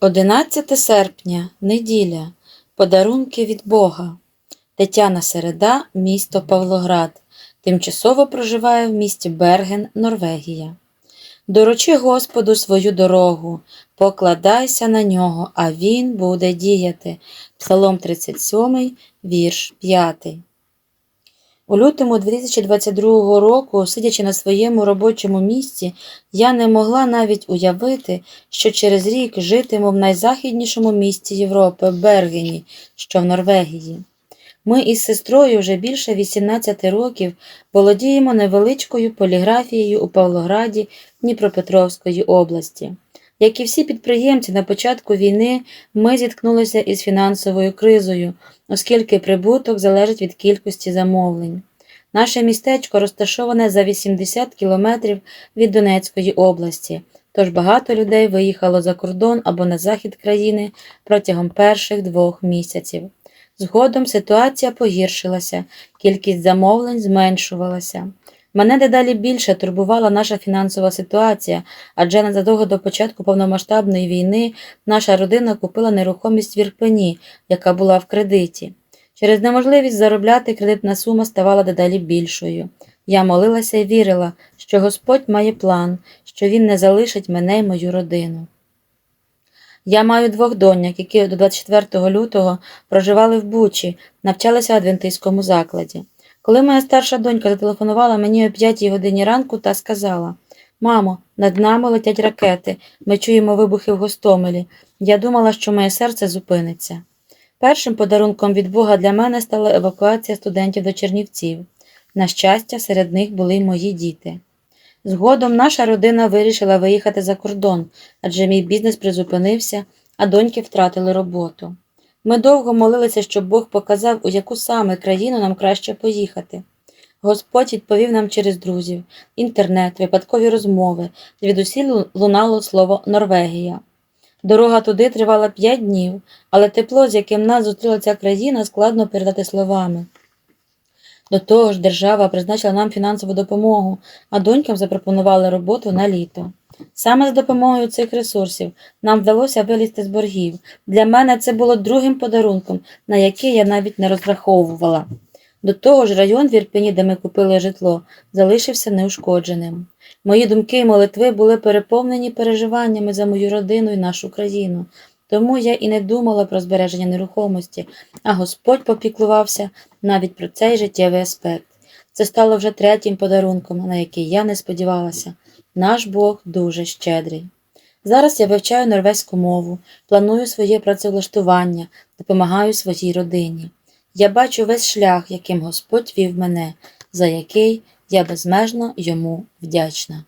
11 серпня, неділя. Подарунки від Бога. Тетяна Середа, місто Павлоград. Тимчасово проживає в місті Берген, Норвегія. Доручи Господу свою дорогу, покладайся на нього, а Він буде діяти. Псалом 37, вірш 5. У лютому 2022 року, сидячи на своєму робочому місці, я не могла навіть уявити, що через рік житиму в найзахіднішому місті Європи Бергені, що в Норвегії. Ми із сестрою вже більше 18 років володіємо невеличкою поліграфією у Павлограді Дніпропетровської області. Як і всі підприємці на початку війни, ми зіткнулися із фінансовою кризою, оскільки прибуток залежить від кількості замовлень. Наше містечко розташоване за 80 кілометрів від Донецької області, тож багато людей виїхало за кордон або на захід країни протягом перших двох місяців. Згодом ситуація погіршилася, кількість замовлень зменшувалася. Мене дедалі більше турбувала наша фінансова ситуація, адже незадовго до початку повномасштабної війни наша родина купила нерухомість в Ірпені, яка була в кредиті. Через неможливість заробляти кредитна сума ставала дедалі більшою. Я молилася і вірила, що Господь має план, що Він не залишить мене й мою родину. Я маю двох доньок, які до 24 лютого проживали в Бучі, навчалися в адвентистському закладі. Коли моя старша донька зателефонувала мені о 5 годині ранку та сказала: Мамо, над нами летять ракети, ми чуємо вибухи в Гостомелі. Я думала, що моє серце зупиниться. Першим подарунком від Бога для мене стала евакуація студентів до Чернівців. На щастя, серед них були й мої діти. Згодом наша родина вирішила виїхати за кордон, адже мій бізнес призупинився, а доньки втратили роботу. Ми довго молилися, щоб Бог показав, у яку саме країну нам краще поїхати. Господь відповів нам через друзів, інтернет, випадкові розмови, звідусіль лунало слово Норвегія. Дорога туди тривала п'ять днів, але тепло, з яким нас зустріла ця країна, складно передати словами. До того ж, держава призначила нам фінансову допомогу, а донькам запропонували роботу на літо. Саме з допомогою цих ресурсів нам вдалося вилізти з боргів. Для мене це було другим подарунком, на який я навіть не розраховувала. До того ж, район в Ірпені, де ми купили житло, залишився неушкодженим. Мої думки і молитви були переповнені переживаннями за мою родину і нашу країну. Тому я і не думала про збереження нерухомості, а Господь попіклувався навіть про цей життєвий аспект. Це стало вже третім подарунком, на який я не сподівалася. Наш Бог дуже щедрий. Зараз я вивчаю норвезьку мову, планую своє працевлаштування, допомагаю своїй родині. Я бачу весь шлях, яким Господь вів мене, за який я безмежно йому вдячна.